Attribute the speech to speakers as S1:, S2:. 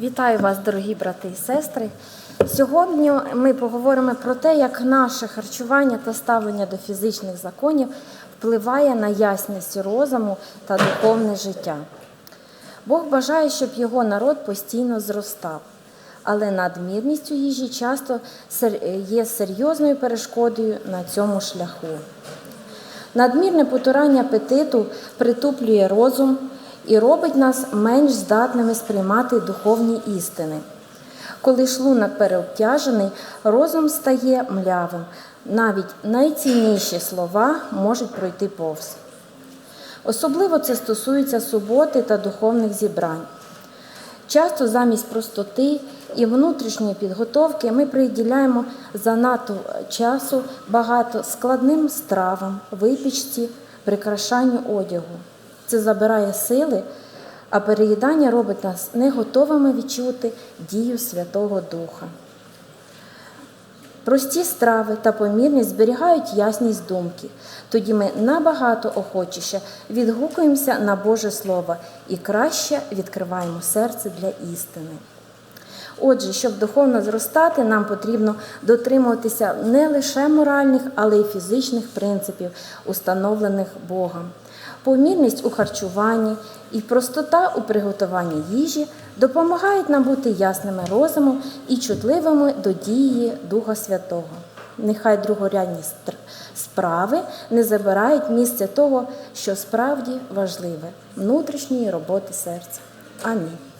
S1: Вітаю вас, дорогі брати і сестри. Сьогодні ми поговоримо про те, як наше харчування та ставлення до фізичних законів впливає на ясність розуму та духовне життя. Бог бажає, щоб його народ постійно зростав, але надмірність у їжі часто є серйозною перешкодою на цьому шляху. Надмірне потурання апетиту притуплює розум і робить нас менш здатними сприймати духовні істини. Коли шлунок переобтяжений, розум стає млявим. Навіть найцінніші слова можуть пройти повз. Особливо це стосується суботи та духовних зібрань. Часто замість простоти і внутрішньої підготовки ми приділяємо занадто часу багато складним стравам, випічці, прикрашанню одягу. Це забирає сили, а переїдання робить нас не готовими відчути дію Святого Духа. Прості страви та помірність зберігають ясність думки. Тоді ми набагато охочіше відгукуємося на Боже Слово і краще відкриваємо серце для істини. Отже, щоб духовно зростати, нам потрібно дотримуватися не лише моральних, але й фізичних принципів, установлених Богом. Помірність у харчуванні і простота у приготуванні їжі допомагають нам бути ясними розумом і чутливими до дії Духа Святого. Нехай другорядні справи не забирають місце того, що справді важливе внутрішньої роботи серця. Амінь.